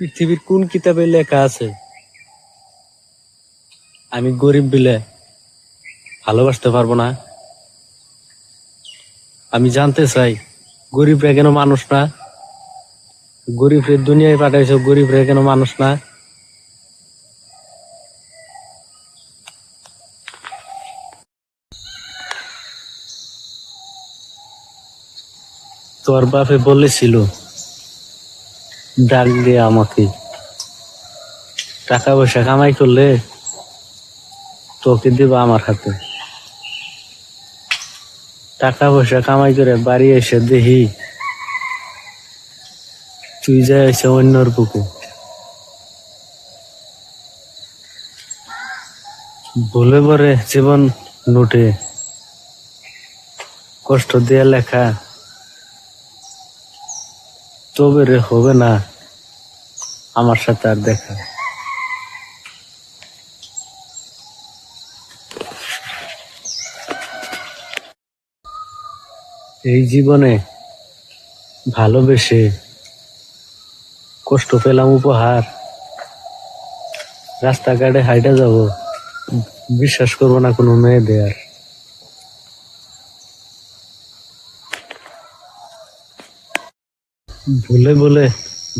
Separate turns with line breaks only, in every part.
পৃথিবীর কোন কিতাবে লেখা আছে? আমি গরিব বিলে ভালোবাসতে পারব না। আমি জানতে চাই, গরিবরা কেন মানুষ না? গরিবরে দুনিয়ায় পাঠাইছ, গরিবরা কেন মানুষ না? তোর বাপে বলেছিল ডাক দিয়ে আমাকে। টাকা পয়সা কামাই করলে তোকে দিব আমার হাতে। টাকা পয়সা কামাই করে বাড়ি এসে দেখি তুই যাই এসে অন্যর বুকে। ভুলে পরে জীবন নোটে কষ্ট দিয়ে লেখা তবে রে হবে না আমার সাথে আর দেখা। এই জীবনে ভালোবেসে কষ্ট পেলাম, উপহার। রাস্তাঘাটে হাইটা যাব, বিশ্বাস করব না কোনো মেয়ে দেয়ার ভুলে ভুলে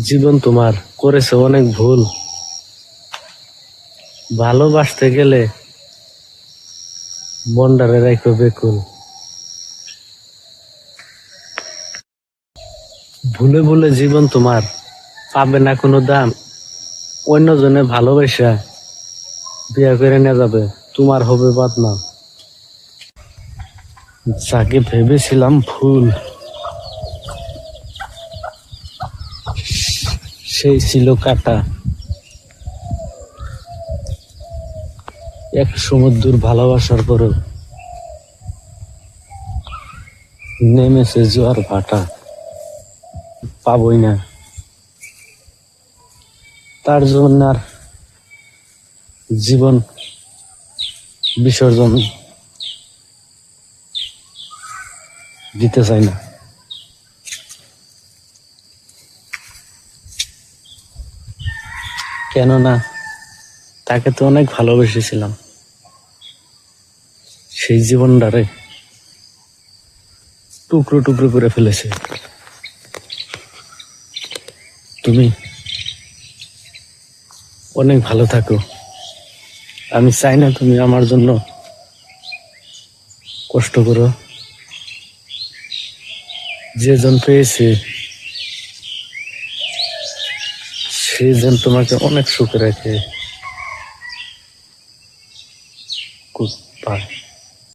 জীবন তোমার করেছে অনেক ভুল। ভালোবাসতে গেলে মন্ডারে রাখো বেকুল। ভুলে ভুলে জীবন তোমার পাবে না কোনো দাম। অন্য অন্যজনে ভালোবাসা বিয়া করে নিয়ে যাবে, তোমার হবে বদনাম। যাকে ভেবেছিলাম ফুল সেই ছিল কাটা। এক সমুদ্র ভালোবাসার পরেও নেমেছে জোয়ার ভাটা। পাবই না। তার জন্য আর জীবন বিসর্জন দিতে চাই না। কেননা তাকে তো অনেক ভালোবেসেছিলাম। সেই জীবনটারে টুকরো টুকরো করে ফেলেছে। তুমি অনেক ভালো থাকো। আমি চাই না তুমি আমার জন্য কষ্ট করো। যেজন পেয়েছে সে যেন তোমাকে অনেক সুখ রাখে। গুড